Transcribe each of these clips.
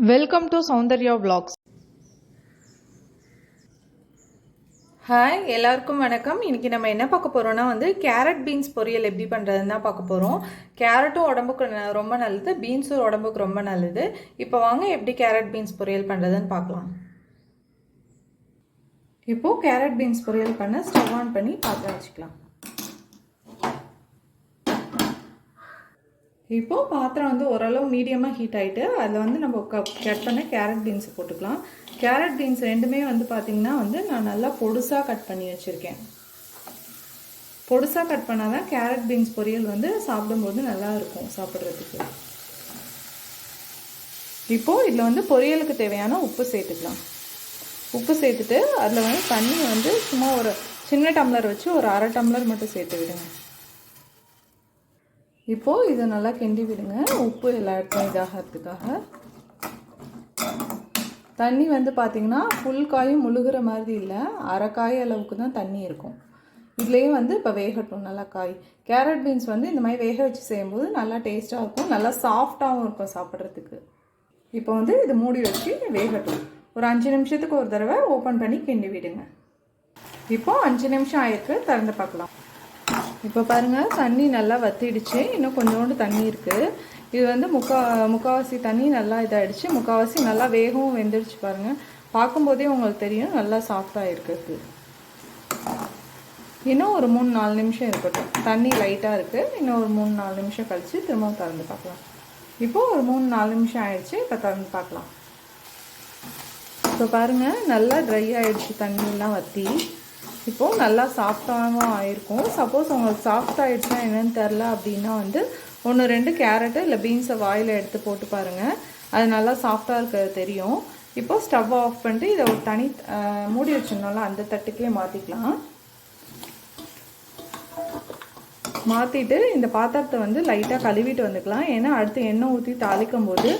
Welcome to Soundarya vlogs. Hi எல்லாருக்கும் வணக்கம். இன்னைக்கு நம்ம என்ன பார்க்க போறோம்னா வந்து கேரட் பீன்ஸ் பொரியல் எப்படி பண்ணுறதுன்னு தான் பார்க்க போகிறோம் கேரட்டும் உடம்புக்கு ந- ரொம்ப நல்லது. பீன்ஸும் உடம்புக்கு ரொம்ப நல்லது. இப்போ வாங்க எப்படி கேரட் பீன்ஸ் பொரியல் பண்ணுறதுன்னு பார்க்கலாம். இப்போது கேரட் பீன்ஸ் பொரியல் பண்ண ஸ்டவ் ஆன் பண்ணி பாத்திரம் வச்சுக்கலாம். இப்போது பாத்திரம் வந்து ஓரளவு மீடியமாக ஹீட் ஆகிட்டு அதில் வந்து நம்ம கட் பண்ண கேரட் பீன்ஸ் போட்டுக்கலாம். கேரட் பீன்ஸ் ரெண்டுமே வந்து பார்த்திங்கன்னா வந்து நான் நல்லா பொடுசாக கட் பண்ணி வச்சுருக்கேன். பொடுசாக கட் பண்ணால் தான் கேரட் பீன்ஸ் பொரியல் வந்து சாப்பிடும்போது நல்லா இருக்கும் சாப்பிட்றதுக்கு. இப்போது இதில் வந்து பொரியலுக்கு தேவையான உப்பு சேர்த்துக்கலாம். உப்பு சேர்த்துட்டு அதில் வந்து தண்ணி வந்து சும்மா ஒரு சின்ன டம்ளர் வச்சு ஒரு அரை டம்ளர் மட்டும் சேர்த்து விடுங்க. இப்போது இதை நல்லா கிண்டி விடுங்க. உப்பு எல்லா இடத்துலையும் இதாகிறதுக்காக. தண்ணி வந்து பார்த்திங்கன்னா ஃபுல் காயும் முழுகிற மாதிரி இல்லை. அரை காய் அளவுக்கு தான் தண்ணி இருக்கும். இதுலேயும் வந்து இப்போ வேகட்டும் நல்லா காய். கேரட் பீன்ஸ் வந்து இந்த மாதிரி வேக வச்சு செய்யும்போது நல்லா டேஸ்ட்டாக இருக்கும். நல்லா சாஃப்டாகவும் இருக்கும் சாப்பிட்றதுக்கு. இப்போ வந்து இது மூடி வச்சு வேகட்டும். ஒரு அஞ்சு நிமிஷத்துக்கு ஒரு தடவை ஓப்பன் பண்ணி கிண்டி விடுங்க. இப்போது அஞ்சு நிமிஷம் ஆயிருக்கு. திறந்து பார்க்கலாம். இப்போ பாருங்கள் தண்ணி நல்லா வத்திடுச்சு. இன்னும் கொஞ்சோண்டு தண்ணி இருக்குது இது வந்து முக்கா முக்கால்வாசி தண்ணி நல்லா இதாகிடுச்சு முக்கால்வாசி நல்லா வேகவும் வெந்துடுச்சு பாருங்கள் பார்க்கும்போதே உங்களுக்கு தெரியும் நல்லா சாஃப்டாக இருக்குது இன்னும் ஒரு மூணு நாலு நிமிஷம் இருக்கட்டும். தண்ணி லைட்டாக இருக்குது இன்னும் ஒரு மூணு நாலு நிமிஷம் கழித்து திரும்பவும் திறந்து பார்க்கலாம். இப்போது ஒரு மூணு நாலு நிமிஷம் ஆயிடுச்சு. இப்போ திறந்து பார்க்கலாம். இப்போ பாருங்கள் நல்லா ட்ரை ஆகிடுச்சு தண்ணியெலாம் வற்றி இப்போது நல்லா சாஃப்டாகவும் ஆயிருக்கும். சப்போஸ் உங்களுக்கு சாஃப்ட் ஆகிடுச்சுன்னா என்னென்னு தெரில அப்படின்னா வந்து ஒன்று ரெண்டு கேரட்டு இல்லை பீன்ஸை வாயில் எடுத்து போட்டு பாருங்கள் அது நல்லா சாஃப்டாக இருக்கிறது தெரியும். இப்போது ஸ்டவ் ஆஃப் பண்ணிட்டு இதை ஒரு தனி மூடி வச்சுருந்தோம்ல அந்த தட்டுக்கே மாற்றிக்கலாம் மாற்றிட்டு இந்த பாத்திரத்தை வந்து லைட்டாக கழுவிட்டு வந்துக்கலாம். ஏன்னா அடுத்து எண்ணெய் ஊற்றி தாளிக்கும் போது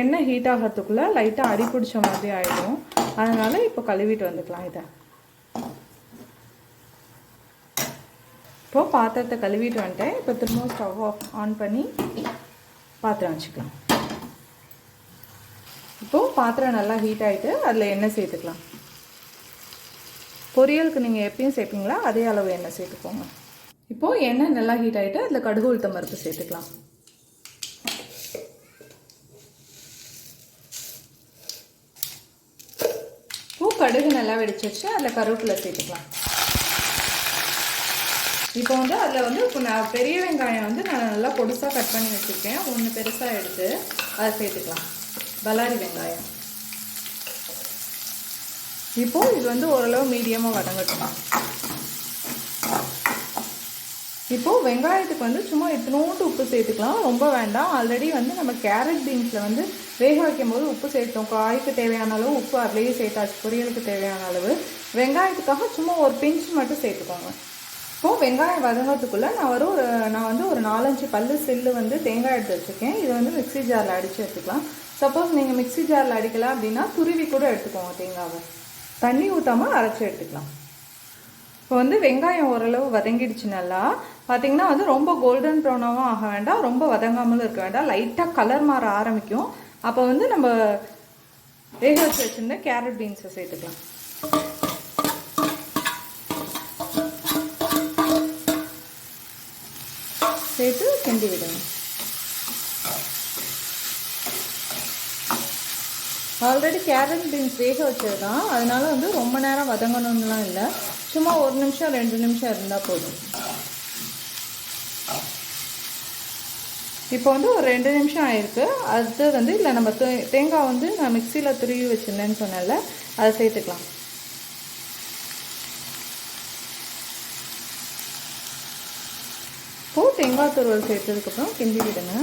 எண்ணெய் ஹீட் ஆகிறதுக்குள்ளே லைட்டாக அடி பிடிச்ச மாதிரி ஆகிடும் அதனால் இப்போ கழுவிட்டு வந்துக்கலாம் இதை. இப்போது பாத்திரத்தை கழுவிட்டு வந்துட்டேன். இப்போ திரும்பவும் ஸ்டவ் ஆஃப் ஆன் பண்ணி பாத்திரம் வச்சுக்கலாம். இப்போது பாத்திரம் நல்லா ஹீட் ஆகிட்டு அதில் எண்ணெய் சேர்த்துக்கலாம். பொரியலுக்கு நீங்கள் எப்பயும் சேர்ப்பீங்களா? அதே அளவு எண்ணெய் சேர்த்துக்கோங்க. இப்போது எண்ணெய் நல்லா ஹீட் ஆகிட்டு அதில் கடுகு உளுத்தம் மருப்பு சேர்த்துக்கலாம். இப்போது கடுகு நல்லா வெடிச்சிருச்சு அதில் கருவேப்பிலை சேர்த்துக்கலாம். இப்போ வந்து அதில் வந்து இப்போ நான் பெரிய வெங்காயம் வந்து நான் நல்லா பொடுசாக கட் பண்ணி வச்சுருக்கேன். ஒன்று பெருசாக எடுத்து அதை சேர்த்துக்கலாம். பல்லாரி வெங்காயம். இப்போது இது வந்து ஓரளவு மீடியமாக வதங்கட்டும்? இப்போது வெங்காயத்துக்கு வந்து சும்மா இத்தினோண்டு உப்பு சேர்த்துக்கலாம். ரொம்ப வேண்டாம். ஆல்ரெடி வந்து நம்ம கேரட் பீன்ஸில் வந்து வேக வைக்கும் போது உப்பு சேர்த்தோம். காய்க்கு தேவையான அளவு உப்பு அதுலேயே சேர்த்தாச்சு. பொரியலுக்கு தேவையான அளவு. வெங்காயத்துக்காக சும்மா ஒரு பிஞ்ச் மட்டும் சேர்த்துக்கோங்க. இப்போது வெங்காயம் வதங்கிறதுக்குள்ளே நான் ஒரு நான் வந்து ஒரு நாலஞ்சு பல்லு சில்லு வந்து தேங்காய் எடுத்து வச்சுருக்கேன். இது வந்து மிக்ஸி ஜாரில் அடித்து எடுத்துக்கலாம் சப்போஸ் நீங்கள் மிக்ஸி ஜாரில் அடிக்கலாம் அப்படின்னா துருவி கூட எடுத்துக்கோங்க தேங்காவை. தண்ணி ஊற்றாமல் அரைச்சி எடுத்துக்கலாம். இப்போ வந்து வெங்காயம் ஓரளவு வதங்கிடுச்சு நல்லா. பார்த்தீங்கன்னா வந்து ரொம்ப கோல்டன் ப்ரௌனாகவும் ஆக வேண்டாம். ரொம்ப வதங்காமலும் இருக்க வேண்டாம். லைட்டாக கலர் மாற ஆரம்பிக்கும். அப்போ வந்து நம்ம வேக வச்சு வச்சுருந்த கேரட் பீன்ஸை சேர்த்துக்கலாம். சேர்த்து கிண்டி விடணும். ஆல்ரெடி கேரட் பீன்ஸ் வேக வச்சது தான் அதனால் வந்து ரொம்ப நேரம் வதங்கணும்லாம் இல்லை. சும்மா ஒரு நிமிஷம் ரெண்டு நிமிஷம் இருந்தால் போதும். இப்போ வந்து ஒரு ரெண்டு நிமிஷம் ஆயிருக்கு. அடுத்து வந்து இல்லை நம்ம தே- தேங்காய் வந்து நான் மிக்சியில் துருவி வச்சுருந்தேன்னு சொன்னேன்ல அதை சேர்த்துக்கலாம். இப்போது தேங்காய் துருவல் சேர்த்ததுக்கப்புறம் கிண்டி விடுங்க.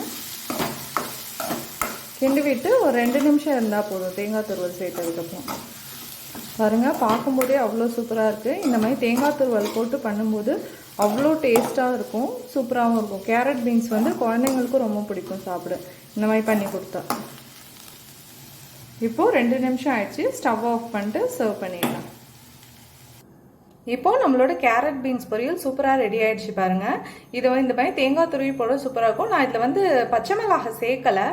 கிண்டி விட்டு ஒரு ரெண்டு நிமிஷம் இருந்தால் போதும் தேங்காய் துருவல் சேர்த்ததுக்கப்புறம் பாருங்கள் பார்க்கும்போதே அவ்வளோ சூப்பராக இருக்குது இந்த மாதிரி தேங்காய் துருவல் போட்டு பண்ணும்போது அவ்வளோ டேஸ்ட்டாக இருக்கும் சூப்பராகவும் இருக்கும். கேரட் பீன்ஸ் வந்து குழந்தைங்களுக்கும் ரொம்ப பிடிக்கும் சாப்பிட. இந்த மாதிரி பண்ணி கொடுத்தா. இப்போது ரெண்டு நிமிஷம் ஆயிடுச்சு. ஸ்டவ் ஆஃப் பண்ணிட்டு சர்வ் பண்ணிடலாம். இப்போ நம்மளோட கேரட் பீன்ஸ் பொரியல் சூப்பராக ரெடி ஆயிடுச்சு பாருங்க. இது இந்த மாதிரி தேங்காய் துருவி போட சூப்பராக இருக்கும். நான் இதில் வந்து பச்சை மிளகாய் சேர்க்கலை.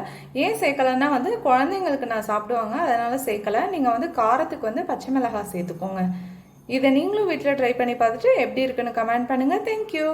ஏன் சேர்க்கலைன்னா வந்து குழந்தைங்களுக்கு நான் சாப்பிடுவாங்க. அதனால சேர்க்கலை. நீங்கள் வந்து காரத்துக்கு வந்து பச்சை மிளகாய் சேர்த்துக்கோங்க. இதை நீங்களும் வீட்டில் ட்ரை பண்ணி பார்த்துட்டு எப்படி இருக்குன்னு கமெண்ட் பண்ணுங்கள் தேங்க்யூ